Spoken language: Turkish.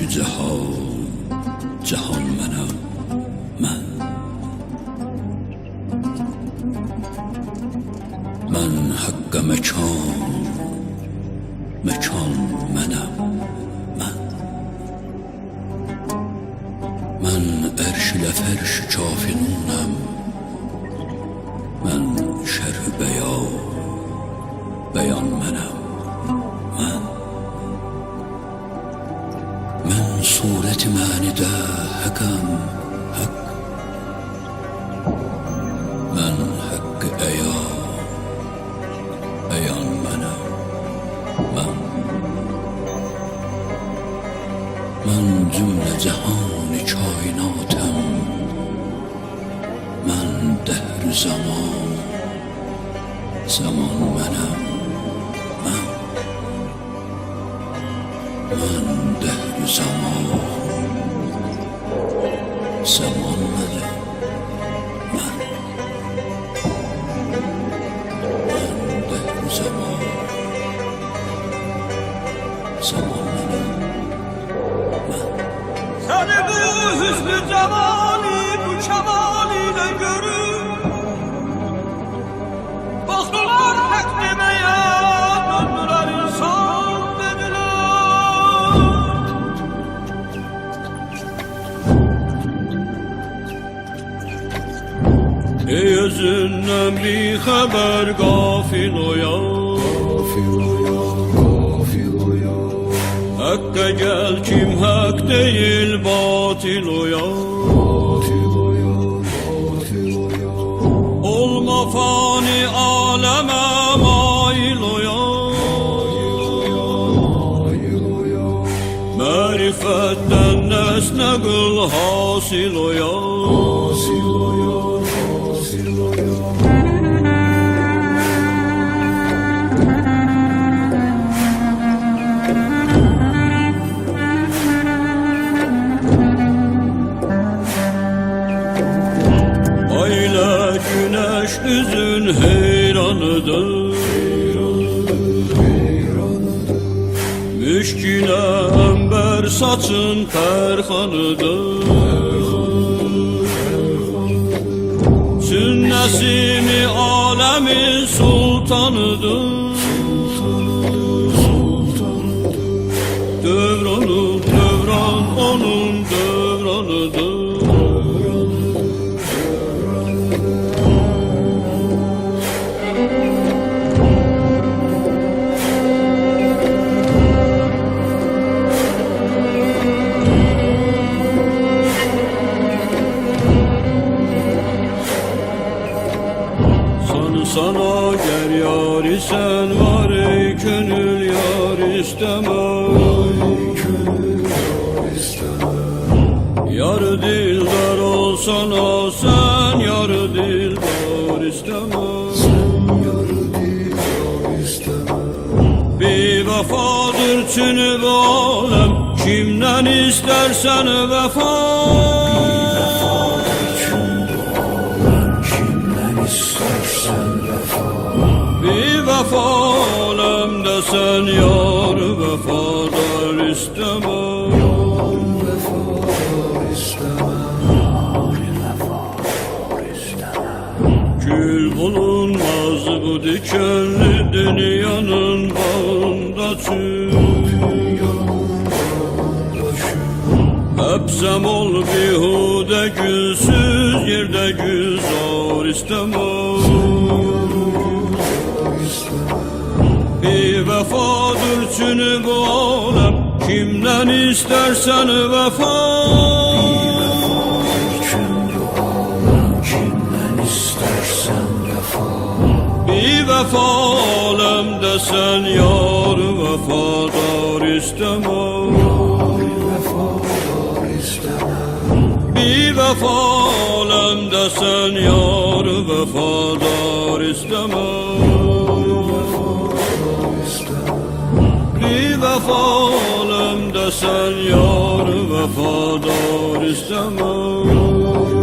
ملک جهان جهان منم من. من حق مکان مکان منم من. من عرش لفرش کافنونم من شرح بیان بیان منم. حقم حق من حق ایا ایان منم من من جمله جهان کائناتم من دهر زمان زمان منم من من دهر زمان zamanları ben, ben de zaman, zamanları ben. Seni bu hüsnü zamani, bu kemaliyle görür. Bir haber gafil oyan. Hakka gel kim hak değil batil uyan Olma fani aleme mail uyan Marifetten nesne kıl hasil Ayla güneş üzün heyranıdır. Müşkine ember saçın perhanıdır Sünnesimi alemin sultanıdır Yar dildar olsana sen yar dildar isteme Bir vefadır çünü alem Kimden istersen vefa. Bir vefa alemde sen yar Gül bulunmaz bu dikenli dünyanın bağında çül Hepsem ol bihude gülsüz yerde güzar istemem Bir vefadır çünü bu alem Kimden istersen vefa Bir vefa alemde sen yar vefadar istemem. Bir vefa alemde sen yar vefadar istemem. Bir vefa alemde sen yar vefadar istemem